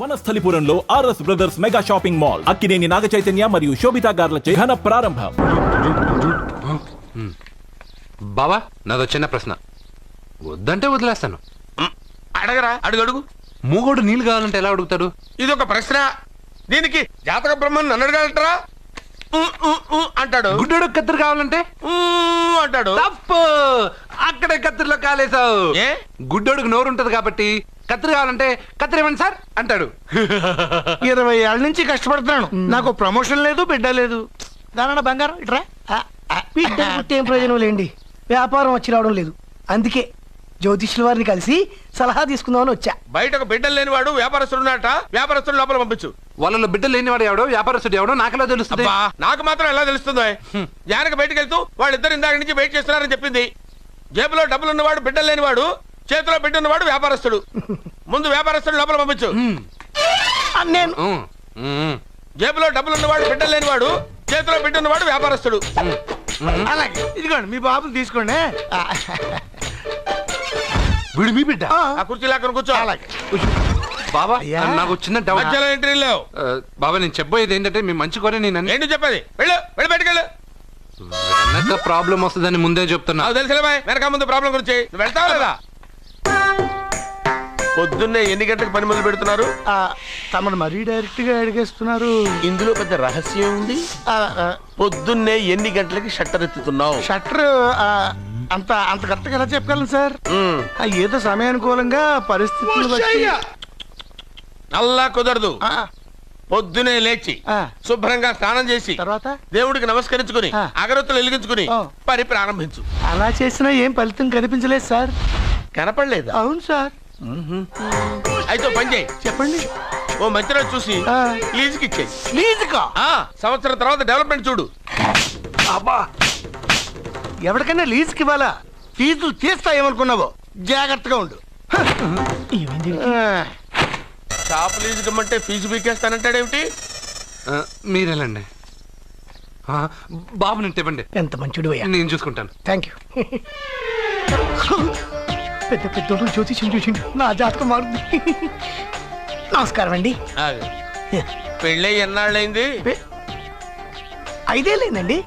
వనస్థలిపురంలో RS brothers mega shopping mall Akkineni Naga Chaitanya మరియు శోభితా గార్లచే ఘన ప్రారంభం. బావా నాదో చిన్న ప్రశ్న. వద్దంటే వదిలేస్తాను. అడగరా. అడుగు అడుగు. మూగోడు నీళ్ళు కావాలంటే ఎలా అడుగుతాడు? ఇది ఒక ప్రశ్న. దీనికి జాతక బ్రహ్మను నన్ను అడగలటరా? అంటాడు. గుడ్డోడు కత్తిరి కావాలంటే? ఊ అంటాడు. తప్పు! అక్కడే కత్తిరిలో కాలేసావు ఏ? గుడ్డోడికి నోరు ఉంటది కాబట్టి కత్తిరి కావాలంటే కత్తిరి ఇవ్వండి సార్ అంటాడు. ఇరవై ఏళ్ళ నుంచి కష్టపడుతున్నాను. నాకు ప్రమోషన్ లేదు బిడ్డ లేదు. దానన్న బంగారం ఇట్రా? ఆ, ఆ, బిడ్డ పుట్టి ఏం ప్రయోజనం లేండి. వ్యాపారం వచ్చి రావడం లేదు. అందుకే జ్యోతిష్యుల వారిని కలిసి సలహా తీసుకుందామని వచ్చా. బయటకు బిడ్డలు లేనివాడు వ్యాపారస్తుడు ఉన్నట వ్యాపారస్తుడు లోపల పంపించు. వాళ్ళలో బిడ్డలు లేనివాడు ఎవడో వ్యాపారస్తుడు ఎవడో నాకెలా తెలుస్తుంది? అబ్బా నాకు మాత్రం ఎలా తెలుస్తుందో. జానకి బయటకు వెళ్తూ వాళ్ళిద్దరు ఇందాక నుంచి వెయిట్ చేస్తున్నారని చెప్పింది. జేబులో డబ్బులు ఉన్నవాడు బిడ్డలు లేనివాడు చేతిలో బిడ్డ ఉన్నవాడు వ్యాపారస్తుడు. ముందు వ్యాపారస్తుడు లోపల పంపించు. నేను. జేబులో డబ్బులు ఉన్నవాడు బిడ్డలు లేనివాడు చేతిలో బిడ్డ ఉన్నవాడు వ్యాపారస్తుడు. అలాగే. ఇదిగోండి మీ బాబుని తీసుకోండి. వీడు మీ బిడ్డ? ఆ, కుర్చీ లాక్కను కూర్చో. అలాగే. బాబా. నాకు చిన్న డౌట్ మధ్యలో ఎంట్రీ లేవు. బాబా నేను చెప్పబోయేది ఏంటంటే మీ మంచి కోరే నేను ఏంటి చెప్పేది? వెళ్ళు వెళ్ళి బయటకు వెళ్ళు. వెనక ప్రాబ్లం వస్తుందని ముందే చెప్తున్నా. నాకు తెలుసులే బాయ్ వెనక ముందు ప్రాబ్లం గురించి. నువ్వు వెళ్తావా లేదా? పొద్దున్నే ఎన్ని గంటలకు పని మొదలు పెడుతున్నారు? ఆ, తమను మరీ డైరెక్ట్గా అడిగేస్తున్నారు. ఇందులో పెద్ద రహస్యం ఉంది. ఆ, ఆ, పొద్దున్నే ఎన్ని గంటలకి షట్టర్ ఎత్తుతున్నావు? షట్టర్ ఆ, అంత అంత కరెక్ట్గా ఎలా చెప్పగలను సార్? ఉమ్. ఆ, ఏదో సమయానుకూలంగా పరిస్థితులు బట్టి. అల్లా కుదరదు. ఆ, పొద్దునే లేచి ఆ. శుభ్రంగా స్నానం చేసి తర్వాత? దేవుడికి నమస్కరించుకుని ఆ. అగరొత్తులు వెలిగించుకుని ఆ. పని ప్రారంభించు. అలా చేసినా ఏం ఫలితం కనిపించలేదు సార్. కనపడలేదా? అవును సార్. అయితే పని చేయి. చెప్పండి. ఓ మంచి రోజు చూసి. లీజుకి ఇచ్చేయి. ఆ, సంవత్సరం తర్వాత డెవలప్మెంట్ చూడు. అబ్బా! ఎవరికైనా లీజుకి ఇవ్వాలా? ఫీజులు తీస్తా ఏమనుకున్నావో? జాగ్రత్తగా ఉండు. షాప్ లీజుకి ఇమ్మంటే ఫీజు పీకేస్తానంటాడేమిటి? ఆ, బాబు నేను ఇవ్వండి ఎంత మంచిడు అయ్యా. నేను చూసుకుంటాను. థ్యాంక్ యూ పెద్ద పెద్దోడు జ్యోతిష్యం చూసిండు నా జాతకం మారుంది నమస్కారం అండి ఆగు. పెళ్ళై ఎన్నాళ్ళైంది? పె- ఐదే లేదండి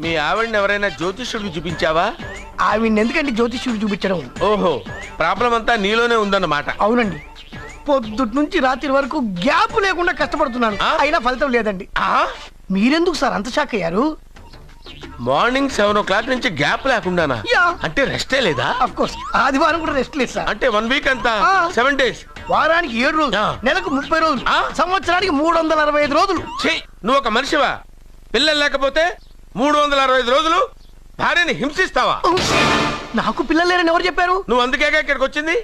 మీ ఆవిడని ఎవరైనా జ్యోతిష్యుడికి చూపించావా? ఆవిడ ఎందుకండి జ్యోతిష్యుడు చూపించడం? ఓహో ప్రాబ్లం అంతా నీలోనే ఉందన్నమాట. అవునండి. పొద్దుటి నుంచి రాత్రి వరకు గ్యాప్ లేకుండా కష్టపడుతున్నాను. ఆ? అయినా ఫలితం లేదండి. ఆ? మీరెందుకు సార్ అంత షాక్ అయ్యారు? మార్నింగ్ సెవెన్ ఓ క్లాక్ నుంచి గ్యాప్ లేకుండానా? యా. అంటే రెస్టే లేదా? అఫ్ కోర్స్ ఆదివారం కూడా రెస్ట్ లేదు సార్. అంటే వన్ వీక్ అంతా? ఆ. Seven days? వారానికి ఏడు రోజులు. ఆ. నెలకు ముప్పై రోజులు. ఆ? సంవత్సరానికి మూడు వందల అరవై ఐదు రోజులు. ఛీ నువ్వు ఒక మనిషివా? పిల్లలు లేకపోతే మూడు వందల అరవై ఐదు రోజులు భార్యని హింసిస్తావా? నాకు పిల్లలు లేరని ఎవరు చెప్పారు? నువ్వు అందుకేగా ఇక్కడికి వచ్చింది!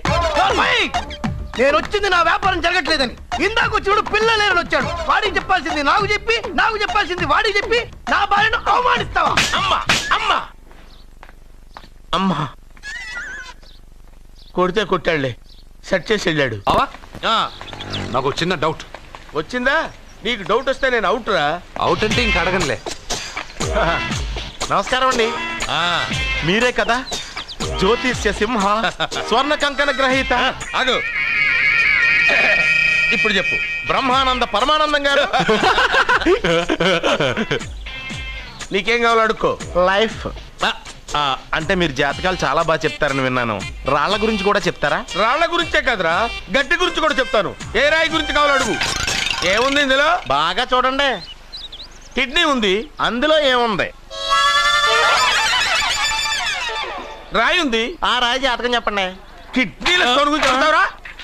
నేను వచ్చింది నా వ్యాపారం జరగట్లేదని. ఇందాక వచ్చినప్పుడు పిల్లలు లేరని వచ్చాడు. వాడికి చెప్పాల్సింది నాకు చెప్పి నాకు చెప్పాల్సింది వాడికి చెప్పి నా భార్యను అవమానిస్తావా? అమ్మా అమ్మా. అమ్మా. కొడితే కొట్టాడులే. సెట్ చేసి వెళ్ళాడు. నాకు చిన్న డౌట్. వచ్చిందా? నీకు డౌట్ వస్తే నేను అవుట్ రా అవుట్ అంటే ఇంక అడగనులే. నమస్కారం అండి. ఆ, మీరే కదా? జ్యోతిష్య సింహ స్వర్ణ కంకణ గ్రహీత ఆగు. ఇప్పుడు చెప్పు. బ్రహ్మానంద పరమానందం గారు? నీకేం కావాలో అడుక్కో. లైఫ్. అంటే మీరు జాతకాలు చాలా బాగా చెప్తారని విన్నాను. రాళ్ళ గురించి కూడా చెప్తారా? రాళ్ళ గురించే కాదురా. గట్టి గురించి కూడా చెప్తాను. ఏ రాయి గురించి కావాలో అడుగు. ఏముంది ఇందులో? బాగా చూడండి. కిడ్నీ ఉంది. అందులో ఏముంది? రాయి ఉంది. ఆ రాయి జాతకం చెప్పండి. కిడ్నీల స్టోన్ గురించి చెప్తావురా?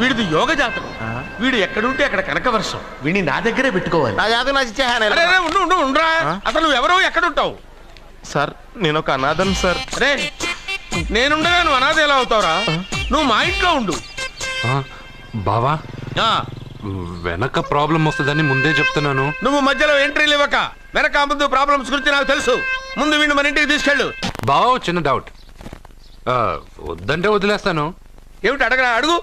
వీడిది యోగ జాతకం. వీడు ఎక్కడుంటే అక్కడ కనకవర్షం వీడిని నా దగ్గరే పెట్టుకోవాలి. నా జాతకం అరే, ఉండు ఉండు ఉండురా? అసలు ఎవరో ఎక్కడుంటావు? సార్ నేను ఒక అనాథం సార్. అరే నేనుండగా నువ్వు అనాథ ఎలా అవుతావురా? నువ్వు మా ఇంట్లో ఉండు. ఆ, బావా ఆ, వెనక ప్రాబ్లం వస్తుందని ముందే చెప్తున్నాను. నువ్వు మధ్యలో ఎంట్రీలు ఇవ్వక వెనక ముందు ప్రాబ్లమ్స్ గురించి నాకు తెలుసు. ముందు వీడిని మన ఇంటికి తీసుకెళ్ళు. బావ చిన్న డౌట్. వద్దంటే వదిలేస్తాను. ఏమిటి అడగరా? అడుగు.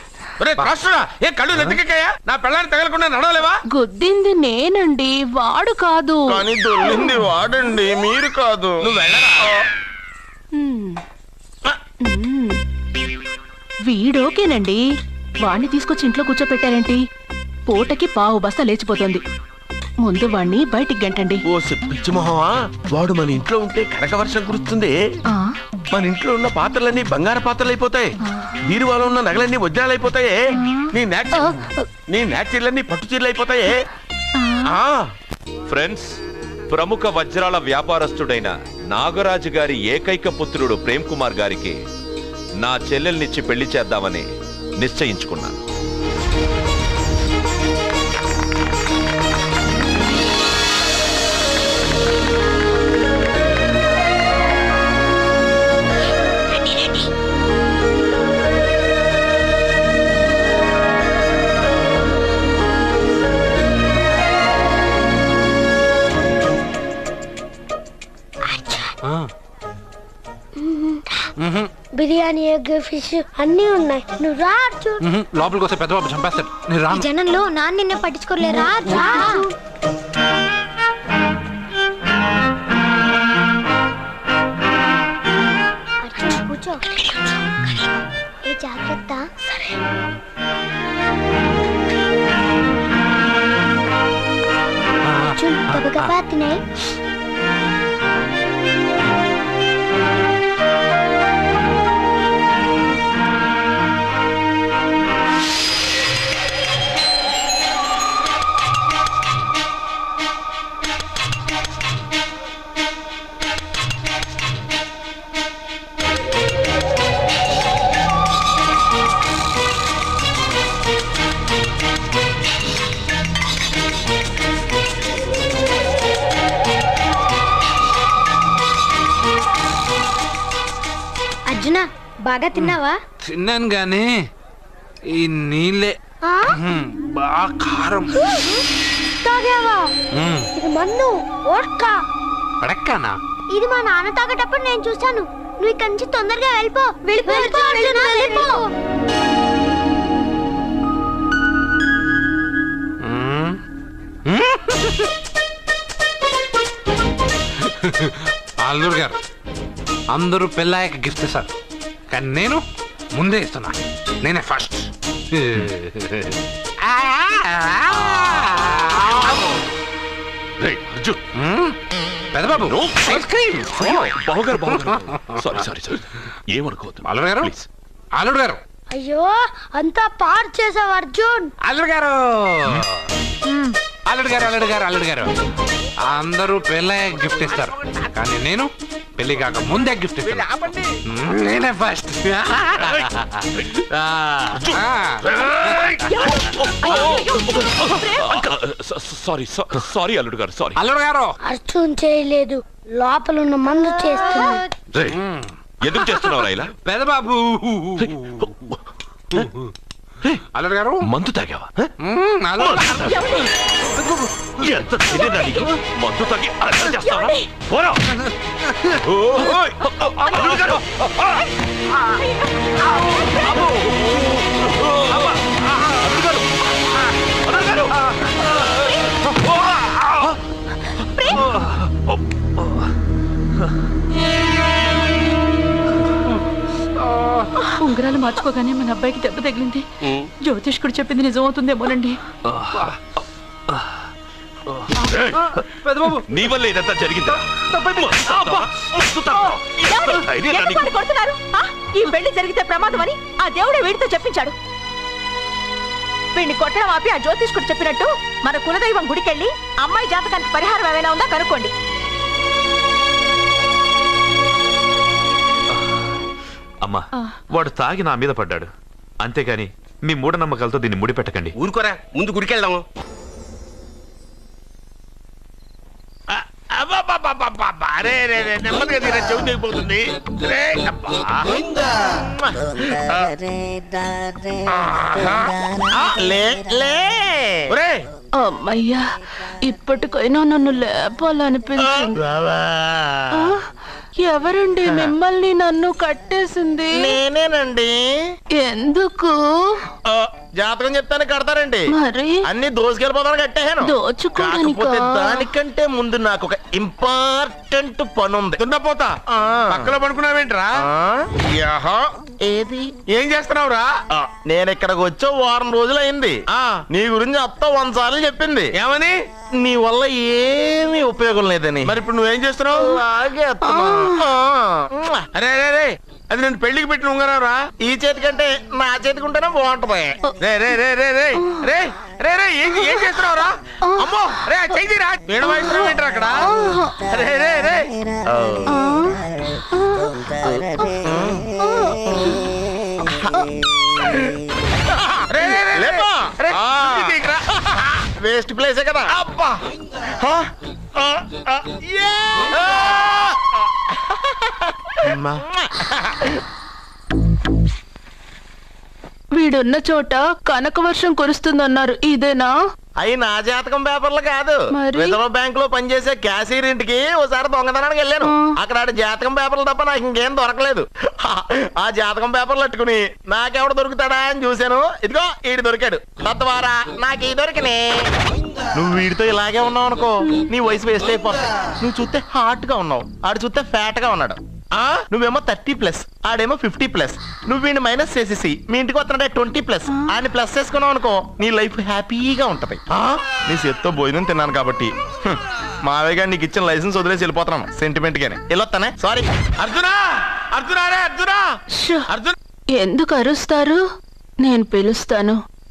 ఏ కళ్ళు నెత్తికెక్కాయా నా పిల్లని తగలకుండా నడవలేవా? గుద్దింది నేనండి వాడు కాదు. కానీ దొల్లింది వాడండి మీరు కాదు. నువ్వు వెళ్ళరా. వీడోకేనండి వాణ్ణి తీసుకొచ్చి ఇంట్లో కూర్చోపెట్టారేంటి? పూటకి పావు బస్తా లేచిపోతుంది. ముందు వాణ్ణి బయటికి గంటండి. ఓ పిచ్చి మొహమా? వాడు మన ఇంట్లో ఉంటే కనక వర్షం కురుస్తుంది. ఆ, మన ఇంట్లో ఉన్న పాత్రలన్నీ బంగారు పాత్రలు అయిపోతాయి. బీరువాలో ఉన్న నగలన్నీ వజ్రాలు అయిపోతాయి. నీ నాచ నీ నాచీర్లన్నీ పట్టు చీరలు అయిపోతాయి. ఆ. ఫ్రెండ్స్ ప్రముఖ వజ్రాల వ్యాపారస్తుడైన నాగరాజు గారి ఏకైక పుత్రుడు ప్రేమ్ కుమార్ గారికి నా చెల్లెల్నిచ్చి పెళ్ళి చేద్దామని నిశ్చయించుకున్నాను. ఎగ్ ఫిష్ అన్నీ ఉన్నాయి. నువ్వు రా మ్హూ, లోపలికి వస్తే పెద్ద బాబు చంపేస్తాడు. నేను ఈ రాను జనంలో నాన్న నిన్నే పట్టించుకోలే రా కూర్చో. ఏ జాగ్రత్త? అర్జున్ గబగబా తినే బాగా తిన్నావా? తిన్నాను గానీ ఈ నీళ్ళే. ఆ? బాగా కారం. తాగావా? మ్మ్, ఇది మన్ను ఓట్కా పడక్కానా ఇది మా నాన్న తాగేటప్పుడు నేను చూశాను. నువ్వు ఇక్కడి నుంచి తొందరగా వెళ్ళిపో. వెళ్ళిపో వెళ్ళిపో అర్జున, వెళ్ళిపో. మ్మ్. మ్మ్. అల్లుడు గారు అందరూ పెళ్ళాయక గిఫ్ట్ ఇస్తారు. కానీ నేను ముందే ఇస్తున్నా. నేనే ఫస్ట్ పెద్ద బాబు ఐస్ క్రీమ్ బావగారు బావగారు. సారీ సారీ సారీ ఏమనుకోవద్దు. అల్లుడు గారు? Please. అల్లుడు గారు? అయ్యో అంతా పాడు చేసావు అర్జున్. అల్లుడు గారు! అల్లుడు గారు అల్లుడు గారు అల్లుడు గారు. అందరూ పెళ్ళే గిఫ్ట్ ఇస్తారు. కానీ నేను పెళ్ళి కాక ముందే గిఫ్ట్ ఇస్తాను. నేనే ఫస్ట్ సారీ సారీ అల్లుడు గారు సారీ. అల్లుడు గారు. అర్జున్ చేయలేదు. లోపల ఉన్న మందు చేస్తున్నాడు ఎందుకు చేస్తున్నావు రైలా? పెద్ద బాబు అల్లుడు గారు? మందు తాగావా. ఎంత తెలియదా నీకు? మందు తాగి అలసట చేస్తావా? పోరా. ఓయ్! అల్లుడు గారు! అల్లుడు గారు! అల్లుడు గారు! మార్చుకోగానే మన అబ్బాయికి దెబ్బ తగిలింది. జ్యోతిష్కుడు చెప్పింది నిజం అవుతుందేమోనండి నీ వల్ల ఇదంతా జరిగిందా? ఈ పెళ్ళి జరిగితే ప్రమాదం అని ఆ దేవుడే వీడితో చెప్పించాడు. వీడిని కొట్టడం ఆపి ఆ జ్యోతిష్కుడు చెప్పినట్టు మన కులదైవం గుడికెళ్ళి అమ్మాయి జాతకానికి పరిహారం ఏమైనా ఉందా కనుక్కోండి. అమ్మా వాడు తాగి నా మీద పడ్డాడు. అంతేగాని మీ మూఢనమ్మకాలతో దీన్ని ముడిపెట్టకండి. ఊరుకోరా ముందు గుడికెళ్దాము. అమ్మయ్యా ఇప్పటికైనా నన్ను లేపాలనిపించింది. ఎవరండి? మిమ్మల్ని నన్ను కట్టేసింది? నేనేనండి. ఎందుకు? జాతకం చెప్తాను కడతారండి మరి? అన్ని దోసుకెళ్ళిపోతాను కట్టేహాను దోచుకోవడానికా? కాకపోతే దానికంటే ముందు నాకు ఒక ఇంపార్టెంట్ పని ఉంది దున్నపోతా ఆ. పక్కలో పడుకున్నావేంట్రా? ఆ, యహా, ఏది? ఏం చేస్తున్నావురా? ఆ, నేను ఇక్కడికి వచ్చి వారం రోజులు అయింది ఆ, నీ గురించి అత్త వంద సార్లు చెప్పింది. ఏమని? నీ వల్ల ఏమీ ఉపయోగం లేదని. మరి ఇప్పుడు నువ్వేం చేస్తున్నావు? అలాగే అత్తమా. ఆ. అరే అరే అరే. అది నేను పెళ్ళికి పెట్టిన ఉంగరారా ఈ చేతి కంటే నా చేతికి ఉంటేనే బాగుంటది రే రే రే రే రే రే రే రే ఏం ఏం చేస్తున్నావురా అమ్మో రే చెయ్యిరా వీణ వాయిస్తున్నావు ఏంట్రా అక్కడ రే రే రే రే రే రే. రే. వేస్ట్ ప్లేసే కదా అబ్బా! అమ్మా వీడున్న చోట కనక వర్షం కురుస్తుందన్నారు. ఇదేనా? అయి నా జాతకం పేపర్లు కాదు? రిజర్వ్ బ్యాంక్లో పనిచేసే క్యాషియర్ ఇంటికి ఒకసారి దొంగతనానికి వెళ్ళాను. అక్కడ ఆడి జాతకం పేపర్లు తప్ప నాకు ఇంకేం దొరకలేదు. ఆ జాతకం పేపర్లు పట్టుకుని నాకెవడు దొరుకుతాడా అని చూశాను. ఇదిగో ఈడు దొరికాడు. తత్వారా నాకు ఈ దొరికినే. నువ్వు వీడితో ఇలాగే ఉన్నావు అనుకో నీ వయసు వేస్ట్ అయిపోతుంది నువ్వు చూస్తే హాట్గా ఉన్నావు. ఆడు చూస్తే ఫ్యాట్గా ఉన్నాడు. ఆ? నువ్వేమో థర్టీ ప్లస్ ఆడేమో ఫిఫ్టీ ప్లస్. నువ్వు వీడిని మైనస్ చేసేసి మీ ఇంటికి వస్తున్నాడే ట్వంటీ ప్లస్. ఆయన ప్లస్ చేసుకున్నావు అనుకో నీ లైఫ్ హ్యాపీగా ఉంటది. ఆ? నీ చేత్తో భోజనం తిన్నాను కాబట్టి. మావయ్య గారు నీకు ఇచ్చిన లైసెన్స్ వదిలేసి వెళ్ళిపోతున్నాను సెంటిమెంట్ గానే. వెళ్ళొస్తానే సారీ అర్జునా! అర్జునా అర్జున్ ఎందుకు అరుస్తారు? నేను పిలుస్తాను.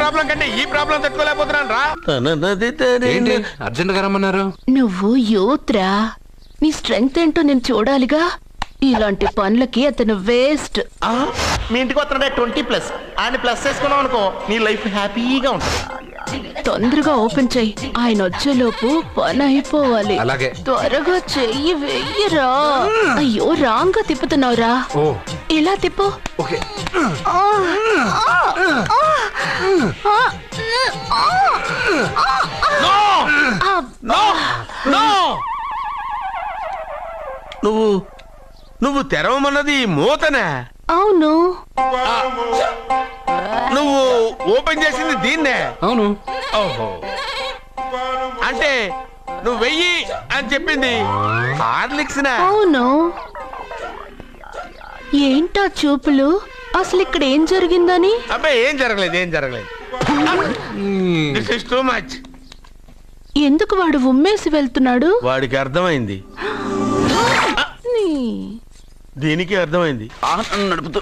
ప్రాబ్లం కంటే ఈ ప్రాబ్లం తట్టుకోలేకపోతున్నాను రా. ఏంటి? అర్జెంట్గా రమ్మన్నారు? నువ్వు యూత్రా. నీ స్ట్రెంగ్త్ ఏంటో నేను చూడాలిగా. ఇలాంటి పనులకి అతను వేస్ట్. ఆ? మీ ఇంటికి వస్తున్నాడే ట్వంటీ ప్లస్. ఆయన ప్లస్ చేసుకున్నావు అనుకో నీ లైఫ్ హ్యాపీగా ఉంటుంది. తొందరగా ఓపెన్ చెయ్యి ఆయన వచ్చేలోపు పని అయిపోవాలి. అలాగే. త్వరగా చెయ్యి వెయ్యరా. అయ్యో రాంగ్గా తిప్పుతున్నావురా. ఓ. ఇలా తిప్పు. ఓకే. నో! నో! నువ్వు నువ్వు తెరవమన్నది మూతనే. అవును. నువ్వు ఓపెన్ చేసింది దీన్నే. అవును. ఓహో. అంటే నువ్వు వెయ్యి అని చెప్పింది హార్లిక్స్ అవును. ఏంటా చూపులు? అసలు ఇక్కడ ఏం జరిగిందని? అబ్బాయి ఏం జరగలేదు ఏం జరగలేదు. దిస్ ఇస్ టూ మచ్ ఎందుకు వాడు ఉమ్మేసి వెళ్తున్నాడు? వాడికి అర్థమైంది. నీ- దీనికి అర్థమైంది. నడుపుతూ.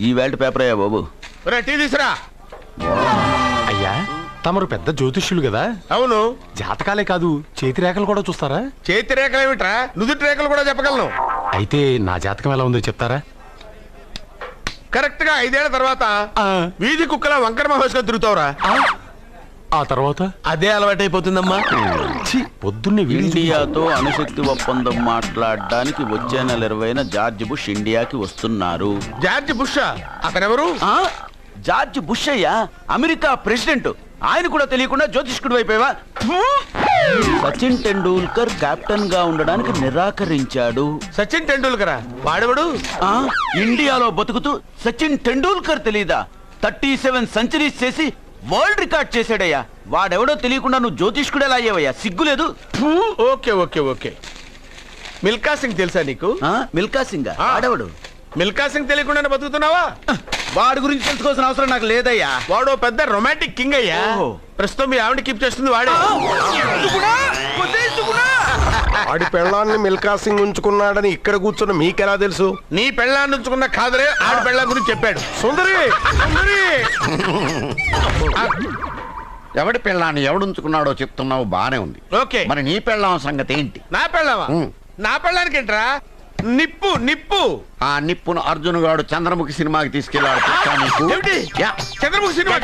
ఈ వేల్ట్ పేపర్ అయ్యా బాబు. టీ తీసురా. అయ్యా తమరు పెద్ద జ్యోతిష్యులు కదా? అవును. జాతకాలే కాదు చేతి రేఖలు కూడా చూస్తారా? చేతి రేఖలు ఏమిట్రా? నుదుటి రేఖలు కూడా చెప్పగలను. అయితే నా జాతకం ఎలా ఉందో చెప్తారా? కరెక్ట్గా ఐదేళ్ళ తర్వాత వీధి కుక్కల వంకర మహేష్గా తిరుగుతావురా. ఆ తర్వాత? అదే అలవాటైపోతుందమ్మా. పొద్దున్నే ఇండియాతో అణుశక్తి ఒప్పందం మాట్లాడడానికి వచ్చే నెల ఇరవైన జార్జ్ బుష్ ఇండియాకి వస్తున్నారు. జార్జ్ బుష్ అతనెవరు? ఆ? జార్జ్ బుష్ అయ్యా? America president. ఆయన కూడా తెలియకుండా జ్యోతిష్కుడు వైపోయావా సచిన్ టెండూల్కర్ కెప్టెన్గా ఉండడానికి నిరాకరించాడు. సచిన్ టెండూల్కరా? వాడెవడు? ఆ? ఇండియాలో బతుకుతూ సచిన్ టెండూల్కర్ తెలీదా? థర్టీ సెవెన్ సెంచరీస్ చేసి వరల్డ్ రికార్డ్ చేశాడయ్యా. వాడెవడో తెలియకుండా నువ్వు జ్యోతిష్కుడు ఎలా అయ్యావయ్యా సిగ్గులేదు okay okay okay. Milkha Singh తెలుసా నీకు? ఆ మిల్కా సింగ్. ఆడవడు మిల్కా సింగ్ తెలియకుండానే బతుకుతున్నావా? వాడి గురించి తెలుసుకోవాల్సిన అవసరం నాకు లేదయ్యా. వాడు పెద్ద రొమాంటిక్ కింగ్ అయ్యా. ప్రస్తుతం మీ ఆవిడ కీప్ చేస్తుంది వాడే. ఆడి పెళ్ళాన్ని మిల్కా సింగ్ ఉంచుకున్నాడని ఇక్కడ కూర్చున్న మీకెలా తెలుసు? నీ పెళ్ళాన్ని ఉంచుకున్న కాదరే ఆడి పెళ్ళాం గురించి చెప్పాడు. సుందరి సుందరి! ఎవడి పెళ్ళాన్ని ఎవడుంచుకున్నాడో చెప్తున్నావు బానే ఉంది. ఓకే. మరి నీ పెళ్ళాం సంగతి ఏంటి? నా పెళ్ళామా? ఉం. నా పెళ్ళానికి ఏంట్రా? నిప్పు నిప్పు! ఆ నిప్పును అర్జున్ గాడు చంద్రముఖి సినిమాకి తీసుకెళ్ళాడు. చంద్రముఖి సినిమా.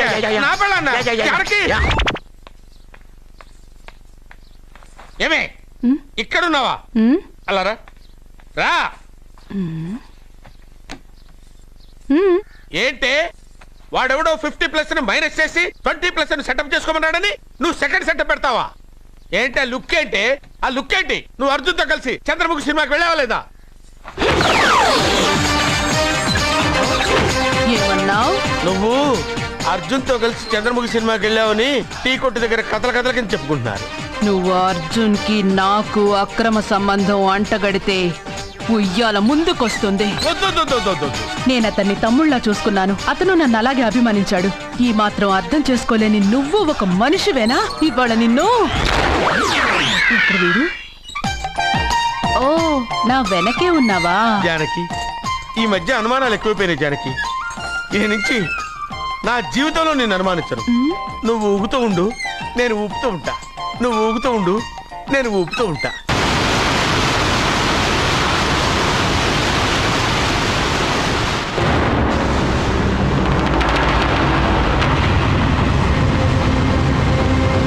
ఏమే? ఇక్కడున్నావా? అలా రా. రా. ఏంటి? వాడెవడో ఫిఫ్టీ ప్లస్ని మైనస్ చేసి ట్వంటీ ప్లస్ని సెటప్ చేసుకోమన్నాడని నువ్వు సెకండ్ సెటప్ పెడతావా? ఏంటి ఆ లుక్ ఏంటి? ఆ లుక్ ఏంటి? నువ్వు అర్జున్తో కలిసి చంద్రముఖి సినిమాకి వెళ్ళావా లేదా? నువ్వు అర్జున్తో కలిసి చంద్రముఖి సినిమాకి వెళ్ళావని టీ కొట్టు దగ్గర కథల కథల కింద చెప్పుకుంటున్నారు. నువ్వు అర్జున్కి నాకు అక్రమ సంబంధం అంటగడితే ఉయ్యాల ముందుకొస్తుంది. నేను అతన్ని తమ్ముళ్ళ చూసుకున్నాను. అతను నన్ను అలాగే అభిమానించాడు. ఈ మాత్రం అర్థం చేసుకోలేని నువ్వు ఒక మనిషివేనా? ఇవాళ నిన్ను వీడు. ఓ నా వెనకే ఉన్నావా? జానకి ఈ మధ్య అనుమానాలు ఎక్కువైపోయినాయి జానకి. ఈ నుంచి నా జీవితంలో నేను అనుమానించను. నువ్వు ఊగుతూ ఉండు నేను ఊపుతూ ఉంటా. నువ్వు ఊగుతూ ఉండు నేను ఊపుతూ ఉంటా.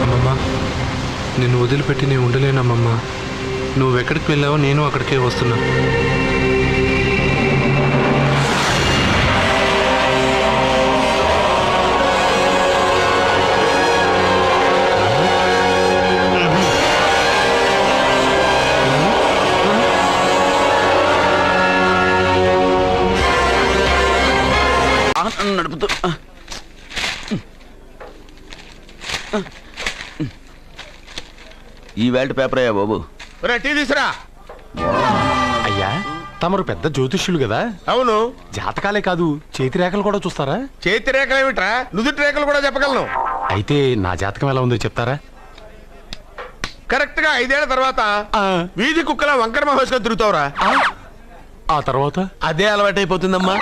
అమ్మమ్మ నిన్ను వదిలిపెట్టి నేను ఉండలేనమ్మమ్మ. నువ్వు ఎక్కడికి వెళ్ళావో నేను అక్కడికే వస్తున్నా. ఈ వేల్ట్ పేపర్ అయ్యా బాబు. ఒరే, టీ తీసురా. అయ్యా తమరు పెద్ద జ్యోతిష్యులు కదా? అవును. జాతకాలే కాదు చేతి రేఖలు కూడా చూస్తారా? చేతి రేఖలు ఏమిట్రా? నుదుటి రేఖలు కూడా చెప్పగలను. అయితే నా జాతకం ఎలా ఉందో చెప్తారా? కరెక్ట్గా ఐదేళ్ళ తర్వాత వీధి కుక్కల వంకర మహేష్గా తిరుగుతావురా. ఆ తర్వాత? అదే అలవాటైపోతుందమ్మా.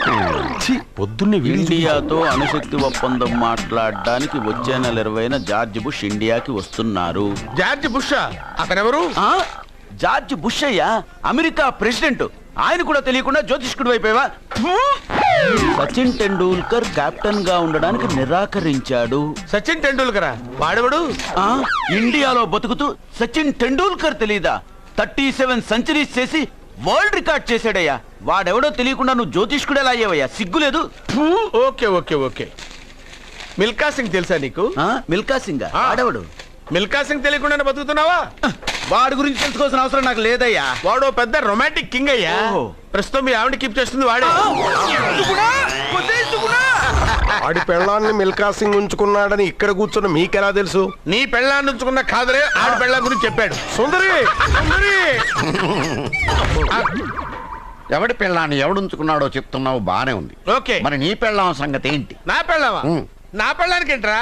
పొద్దున్నే ఇండియాతో అణుశక్తి ఒప్పందం మాట్లాడడానికి వచ్చే నెల ఇరవైన జార్జ్ బుష్ ఇండియాకి వస్తున్నారు. జార్జ్ బుష్ అతనెవరు? ఆ? జార్జ్ బుష్ అయ్యా? America president. ఆయన కూడా తెలియకుండా జ్యోతిష్కుడు వైపోయావా సచిన్ టెండూల్కర్ కెప్టెన్గా ఉండడానికి నిరాకరించాడు. సచిన్ టెండూల్కరా? వాడెవడు? ఆ? ఇండియాలో బతుకుతూ సచిన్ టెండూల్కర్ తెలీదా? థర్టీ సెవెన్ సెంచరీస్ చేసి వరల్డ్ రికార్డ్ చేశాడయ్యా. వాడెవడో తెలియకుండా నువ్వు జ్యోతిష్కుడు ఎలా అయ్యావయ్యా సిగ్గులేదు okay okay okay. Milkha Singh తెలుసా నీకు? ఆ మిల్కా సింగ్. ఆడవడు మిల్కా సింగ్ తెలియకుండానే బతుకుతున్నావా? వాడి గురించి తెలుసుకోవాల్సిన అవసరం నాకు లేదయ్యా. వాడు పెద్ద రొమాంటిక్ కింగ్ అయ్యా. ప్రస్తుతం మీ ఆవిడ కీప్ చేస్తుంది వాడే. ఆడి పెళ్ళాన్ని మిల్కా సింగ్ ఉంచుకున్నాడని ఇక్కడ కూర్చున్న మీకెలా తెలుసు? నీ పెళ్ళాన్ని ఉంచుకున్న కాదరే ఆడి పెళ్ళాం గురించి చెప్పాడు. సుందరి సుందరి. ఎవడి పెళ్ళాన్ని ఎవడుంచుకున్నాడో చెప్తున్నావు? బానే ఉంది. ఓకే. మరి నీ పెళ్ళాం సంగతి ఏంటి? నా పెళ్ళామా? ఉం. నా పెళ్ళానికి ఏంట్రా?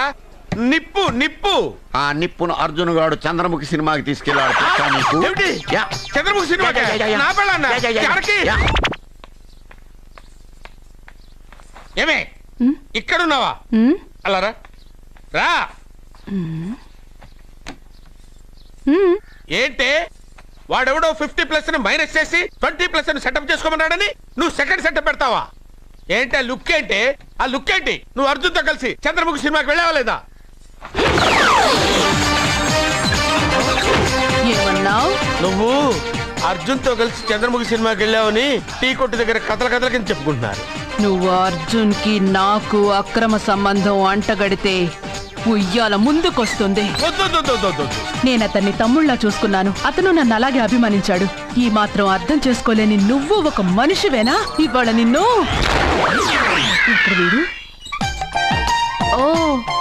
నిప్పు నిప్పు. ఆ నిప్పును అర్జున్ గాడు చంద్రముఖి సినిమాకి తీసుకెళ్ళాడు తెలుసా నీకు? ఏమిటి? Yeah. Chandramukhi cinema yeah, yeah, yeah, yeah. నా పెళ్ళాన్న yeah, yeah, yeah. Janaki yeah. ఏమే? ఇక్కడున్నావా? అలా రా. రా. ఏంటి? వాడెవడో ఫిఫ్టీ ప్లస్ని మైనస్ చేసి ట్వంటీ ప్లస్ని సెటప్ చేసుకోమన్నాడని నువ్వు సెకండ్ సెటప్ పెడతావా? ఏంటి ఆ లుక్ ఏంటి? ఆ లుక్ ఏంటి? నువ్వు అర్జున్తో కలిసి చంద్రముఖి సినిమాకి వెళ్ళావా లేదా? ఏమన్నావు నువ్వు అర్జున్తో కలిసి చంద్రముఖి సినిమాకి వెళ్ళావని టీ కొట్టు దగ్గర కథల కథల కింద చెప్పుకుంటున్నారు. నువ్వు అర్జున్కి నాకు అక్రమ సంబంధం అంటగడితే ఉయ్యాల ముందుకొస్తుంది. నేను అతన్ని తమ్ముళ్ళ చూసుకున్నాను. అతను నన్ను అలాగే అభిమానించాడు. ఈ మాత్రం అర్థం చేసుకోలేని నువ్వు ఒక మనిషివేనా? ఇవాళ నిన్ను. వీడు. ఓ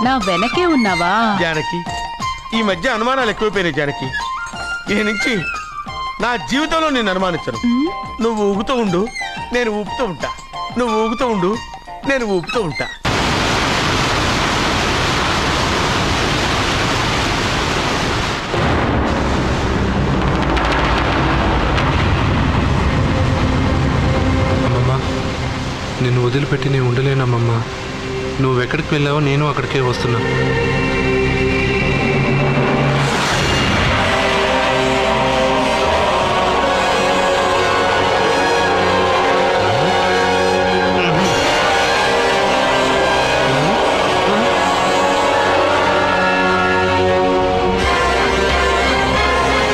నా వెనకే ఉన్నావా? జానకి ఈ మధ్య అనుమానాలు ఎక్కువైపోయినాయి జానకి. ఈ నుంచి నా జీవితంలో నేను అనుమానించను. నువ్వు ఊగుతూ ఉండు నేను ఊపుతూ ఉంటా. నువ్వు ఊగుతూ ఉండు నేను ఊపుతూ ఉంటా అమ్మమ్మ నిన్ను వదిలిపెట్టి నేను ఉండలేనమ్మమ్మ నువ్వు ఎక్కడికి వెళ్ళావో నేను అక్కడికే వస్తున్నా.